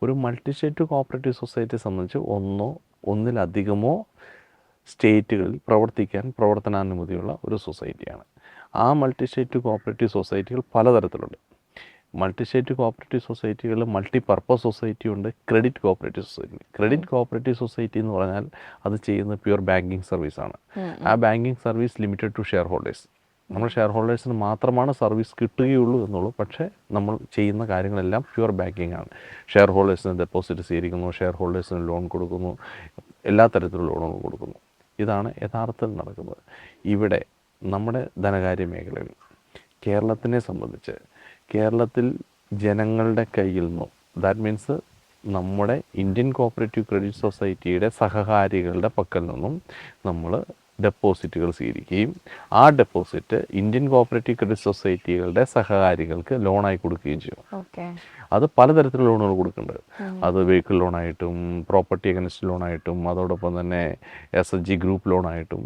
Speaker 2: ഒരു മൾട്ടി സ്റ്റേറ്റ് കോപ്പറേറ്റീവ് സൊസൈറ്റിയെ സംബന്ധിച്ച് ഒന്നോ ഒന്നിലധികമോ സ്റ്റേറ്റുകളിൽ പ്രവർത്തിക്കാൻ പ്രവർത്തനാനുമതിയുള്ള ഒരു സൊസൈറ്റിയാണ്. ആ മൾട്ടി സ്റ്റേറ്റ് കോപ്പറേറ്റീവ് സൊസൈറ്റികൾ പലതരത്തിലുണ്ട്. മൾട്ടി സ്റ്റേറ്റ് കോപ്പറേറ്റീവ് സൊസൈറ്റികളിൽ മൾട്ടി പർപ്പസ് സൊസൈറ്റി ഉണ്ട് credit cooperative society credit cooperative society എന്ന് പറഞ്ഞാൽ അത് ചെയ്യുന്നത് പ്യുവർ ബാങ്കിങ് ആണ് ആ banking service limited to share holders. നമ്മൾ ഷെയർ ഹോൾഡേഴ്സിന് മാത്രമാണ് സർവീസ് കിട്ടുകയുള്ളൂ എന്നുള്ളൂ. പക്ഷേ നമ്മൾ ചെയ്യുന്ന കാര്യങ്ങളെല്ലാം പ്യുവർ ബാങ്കിങ് ആണ്. ഷെയർ ഹോൾഡേഴ്സിന് ഡെപ്പോസിറ്റ് സ്വീകരിക്കുന്നു ഷെയർ ഹോൾഡേഴ്സിന് ലോൺ കൊടുക്കുന്നു എല്ലാ തരത്തിലുള്ള ലോണുകൾ കൊടുക്കുന്നു. ഇതാണ് യഥാർത്ഥത്തിൽ നടക്കുന്നത്. ഇവിടെ നമ്മുടെ ധനകാര്യ മേഖലയിൽ കേരളത്തിനെ സംബന്ധിച്ച് കേരളത്തിൽ ജനങ്ങളുടെ കയ്യിൽ നിന്നും ദാറ്റ് മീൻസ് നമ്മുടെ ഇന്ത്യൻ കോപ്പറേറ്റീവ് ക്രെഡിറ്റ് സൊസൈറ്റിയുടെ സഹകാരികളുടെ പക്കൽ നിന്നും നമ്മൾ ഡെപ്പോസിറ്റുകൾ സ്വീകരിക്കുകയും ആ ഡെപ്പോസിറ്റ് ഇന്ത്യൻ കോപ്പറേറ്റീവ് ക്രെഡിറ്റ് സൊസൈറ്റികളുടെ സഹകാരികൾക്ക് ലോണായി കൊടുക്കുകയും ചെയ്യും.
Speaker 1: ഓക്കെ
Speaker 2: അത് പലതരത്തിലുള്ള ലോണുകൾ കൊടുക്കുന്നുണ്ട്. അത് വെഹിക്കിൾ ലോണായിട്ടും പ്രോപ്പർട്ടി അഗൻസ്റ്റ് ലോണായിട്ടും അതോടൊപ്പം തന്നെ എസ് എച്ച് ജി ഗ്രൂപ്പ് ലോണായിട്ടും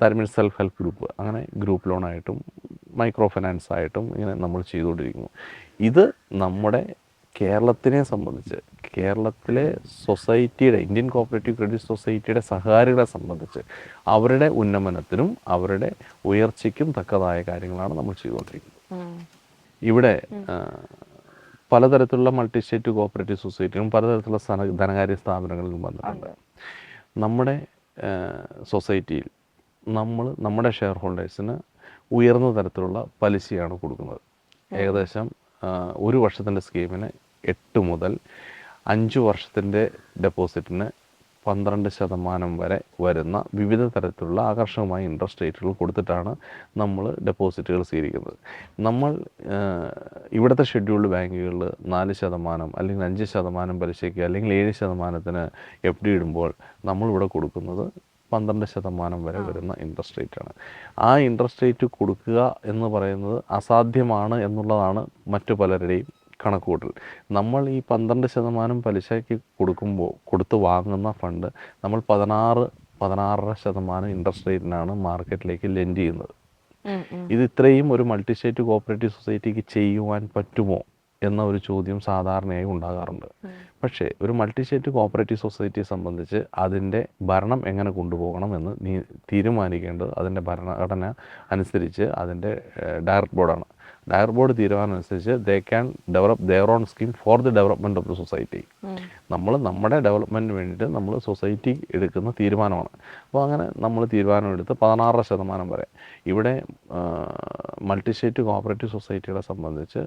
Speaker 2: ദാറ്റ് സെൽഫ് ഹെൽപ്പ് ഗ്രൂപ്പ് അങ്ങനെ ഗ്രൂപ്പ് ലോണായിട്ടും മൈക്രോ ഫിനാൻസ് ആയിട്ടും ഇങ്ങനെ നമ്മൾ ചെയ്തുകൊണ്ടിരിക്കുന്നു. ഇത് നമ്മുടെ കേരളത്തിനെ സംബന്ധിച്ച് കേരളത്തിലെ സൊസൈറ്റിയുടെ ഇന്ത്യൻ കോപ്പറേറ്റീവ് ക്രെഡിറ്റ് സൊസൈറ്റിയുടെ സഹകാരികളെ സംബന്ധിച്ച് അവരുടെ ഉന്നമനത്തിനും അവരുടെ ഉയർച്ചയ്ക്കും തക്കതായ കാര്യങ്ങളാണ് നമ്മൾ ചെയ്തുകൊണ്ടിരിക്കുന്നത്. ഇവിടെ പലതരത്തിലുള്ള മൾട്ടി സ്റ്റേറ്റ് കോപ്പറേറ്റീവ് സൊസൈറ്റികളും പലതരത്തിലുള്ള ധനകാര്യ സ്ഥാപനങ്ങളിലും വന്നിട്ടുണ്ട്. നമ്മുടെ സൊസൈറ്റിയിൽ നമ്മൾ നമ്മുടെ ഷെയർ ഹോൾഡേഴ്സിന് ഉയർന്ന തരത്തിലുള്ള പലിശയാണ് കൊടുക്കുന്നത്. ഏകദേശം ഒരു വർഷത്തിന്റെ സ്കീമിന് എട്ട് മുതൽ അഞ്ച് വർഷത്തിന്റെ ഡെപ്പോസിറ്റിന് പന്ത്രണ്ട് ശതമാനം വരെ വരുന്ന വിവിധ തരത്തിലുള്ള ആകർഷകമായ ഇൻട്രസ്റ്റ് റേറ്റുകൾ കൊടുത്തിട്ടാണ് നമ്മൾ ഡെപ്പോസിറ്റുകൾ സ്വീകരിക്കുന്നത്. നമ്മൾ ഇവിടുത്തെ ഷെഡ്യൂൾഡ് ബാങ്കുകളിൽ നാല് ശതമാനം അല്ലെങ്കിൽ അഞ്ച് ശതമാനം പലിശയ്ക്ക് അല്ലെങ്കിൽ ഏഴ് ശതമാനത്തിന് എഫ് ഡി ഇടുമ്പോൾ നമ്മളിവിടെ കൊടുക്കുന്നത് പന്ത്രണ്ട് ശതമാനം വരെ വരുന്ന ഇൻട്രസ്റ്റ് റേറ്റാണ് ആ ഇൻട്രസ്റ്റ് റേറ്റ് കൊടുക്കുക എന്ന് പറയുന്നത് അസാധ്യമാണ് എന്നുള്ളതാണ് മറ്റു പലരുടെയും കണക്കുകൂട്ടൽ. നമ്മൾ ഈ പന്ത്രണ്ട് ശതമാനം പലിശയ്ക്ക് കൊടുക്കുമ്പോൾ കൊടുത്ത് വാങ്ങുന്ന ഫണ്ട് നമ്മൾ പതിനാറ് പതിനാറര ശതമാനം ഇൻട്രസ്റ്റ് റേറ്റിനാണ് മാർക്കറ്റിലേക്ക് ലെൻഡ് ചെയ്യുന്നത്. ഇത് ഇത്രയും ഒരു മൾട്ടി സ്റ്റേറ്റ് കോപ്പറേറ്റീവ് സൊസൈറ്റിക്ക് ചെയ്യുവാൻ പറ്റുമോ എന്ന ഒരു ചോദ്യം സാധാരണയായി ഉണ്ടാകാറുണ്ട്. പക്ഷേ ഒരു മൾട്ടി സ്റ്റേറ്റ് കോപ്പറേറ്റീവ് സൊസൈറ്റിയെ സംബന്ധിച്ച് അതിന്റെ ഭരണം എങ്ങനെ കൊണ്ടുപോകണം എന്ന് നീ തീരുമാനിക്കേണ്ടത് അതിന്റെ ഭരണഘടന അനുസരിച്ച് അതിന്റെ ഡയറക്ട് ബോർഡാണ് ഡയറക്ട് ബോർഡ് തീരുമാനം അനുസരിച്ച് they can develop their own scheme for the development of the society നമ്മൾ നമ്മുടെ ഡെവലപ്മെന്റിന് വേണ്ടിയിട്ട് നമ്മൾ സൊസൈറ്റി എടുക്കുന്ന തീരുമാനമാണ്. അപ്പോൾ അങ്ങനെ നമ്മൾ തീരുമാനമെടുത്ത് പതിനാറര ശതമാനം വരെ ഇവിടെ മൾട്ടിസ്റ്റേറ്റ് കോപ്പറേറ്റീവ് സൊസൈറ്റികളെ സംബന്ധിച്ച്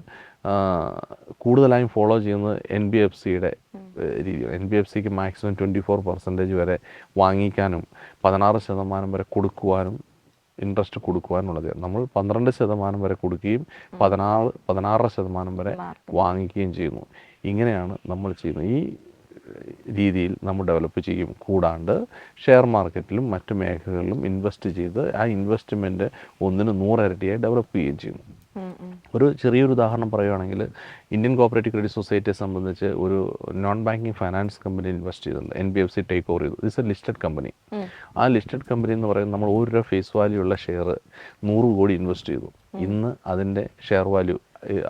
Speaker 2: കൂടുതലായും ഫോളോ ചെയ്യുന്നത് എൻ ബി എഫ് സിയുടെ രീതിയാണ്. എൻ ബി എഫ് സിക്ക് മാക്സിമം ട്വന്റി ഫോർ പെർസെന്റേജ് വരെ വാങ്ങിക്കാനും പതിനാറ് ശതമാനം വരെ കൊടുക്കുവാനും ഇൻട്രസ്റ്റ് കൊടുക്കുവാനുള്ളത്. നമ്മൾ പന്ത്രണ്ട് ശതമാനം വരെ കൊടുക്കുകയും പതിനാറ് പതിനാറര ശതമാനം വരെ വാങ്ങിക്കുകയും ചെയ്യുന്നു. ഇങ്ങനെയാണ് നമ്മൾ ചെയ്യുന്നത്. ഈ രീതിയിൽ നമ്മൾ ഡെവലപ്പ് ചെയ്യും. കൂടാണ്ട് ഷെയർ മാർക്കറ്റിലും മറ്റു മേഖലകളിലും ഇൻവെസ്റ്റ് ചെയ്ത് ആ ഇൻവെസ്റ്റ്മെന്റ് ഒന്നിന് നൂറിരട്ടിയായി ഡെവലപ്പ് ചെയ്യുകയും ചെയ്യുന്നു. ഒരു ചെറിയൊരു ഉദാഹരണം പറയുകയാണെങ്കിൽ ഇന്ത്യൻ കോപ്പറേറ്റീവ് ക്രെഡിറ്റ് സൊസൈറ്റിയെ സംബന്ധിച്ച് ഒരു non banking finance company invest ചെയ്തിട്ടുണ്ട്. N B F C take over ചെയ്തു. ഇറ്റ്സ് എ ലിസ്റ്റഡ് കമ്പനി ആ ലിസ്റ്റഡ് കമ്പനി എന്ന് പറയുന്നത് നമ്മൾ ഒരു രൂപ ഫേസ് വാല്യൂ ഉള്ള ഷെയർ നൂറ് കോടി ഇൻവെസ്റ്റ് ചെയ്തു. ഇന്ന് അതിന്റെ share value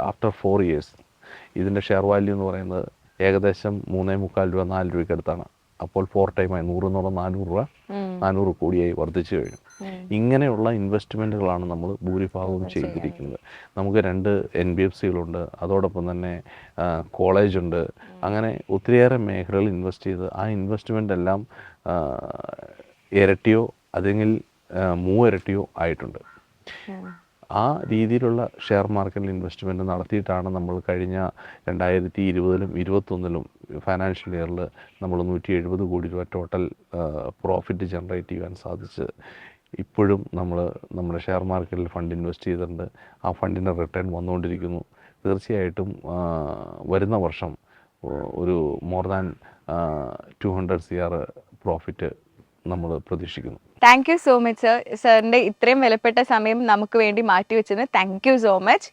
Speaker 2: after four years ഇതിന്റെ ഷെയർ വാല്യൂ എന്ന് പറയുന്നത് ഏകദേശം മൂന്നേ മുക്കാൽ രൂപ നാല് രൂപയ്ക്ക് അടുത്താണ്. അപ്പോൾ ഫോർ ടൈമായി നൂറ് എന്നുള്ള നാനൂറ് രൂപ നാനൂറ് കോടിയായി വർദ്ധിച്ചു കഴിഞ്ഞു. ഇങ്ങനെയുള്ള ഇൻവെസ്റ്റ്മെന്റുകളാണ് നമ്മൾ ഭൂരിഭാഗവും ചെയ്തിരിക്കുന്നത്. നമുക്ക് രണ്ട് എൻ ബി എഫ് സികളുണ്ട് അതോടൊപ്പം തന്നെ കോളേജ് ഉണ്ട്. അങ്ങനെ ഒത്തിരിയേറെ മേഖലകൾ ഇൻവെസ്റ്റ് ചെയ്ത് ആ ഇൻവെസ്റ്റ്മെന്റ് എല്ലാം ഇരട്ടിയോ അല്ലെങ്കിൽ മൂവരട്ടിയോ ആയിട്ടുണ്ട്. ആ രീതിയിലുള്ള ഷെയർ മാർക്കറ്റിൽ ഇൻവെസ്റ്റ്മെന്റ് നടത്തിയിട്ടാണ് നമ്മൾ കഴിഞ്ഞ രണ്ടായിരത്തി ഇരുപതിലും ഇരുപത്തൊന്നിലും ഫൈനാൻഷ്യൽ ഇയറിൽ നമ്മൾ നൂറ്റി എഴുപത് കോടി രൂപ ടോട്ടൽ പ്രോഫിറ്റ് ജനറേറ്റ് ചെയ്യാൻ സാധിച്ചത് ഇപ്പോഴും നമ്മൾ നമ്മുടെ ഷെയർ മാർക്കറ്റിൽ ഫണ്ട് ഇൻവെസ്റ്റ് ചെയ്തിട്ടുണ്ട്. ആ ഫണ്ടിന്റെ റിട്ടേൺ വന്നുകൊണ്ടിരിക്കുന്നു. തീർച്ചയായിട്ടും വരുന്ന വർഷം ഒരു more than two hundred C R profit നമ്മൾ പ്രതീക്ഷിക്കുന്നു.
Speaker 1: Thank you so much sir സാറിന്റെ ഇത്രയും വിലപ്പെട്ട സമയം നമുക്ക് വേണ്ടി മാറ്റി വെച്ചതിന് താങ്ക് യു സോ മച്ച്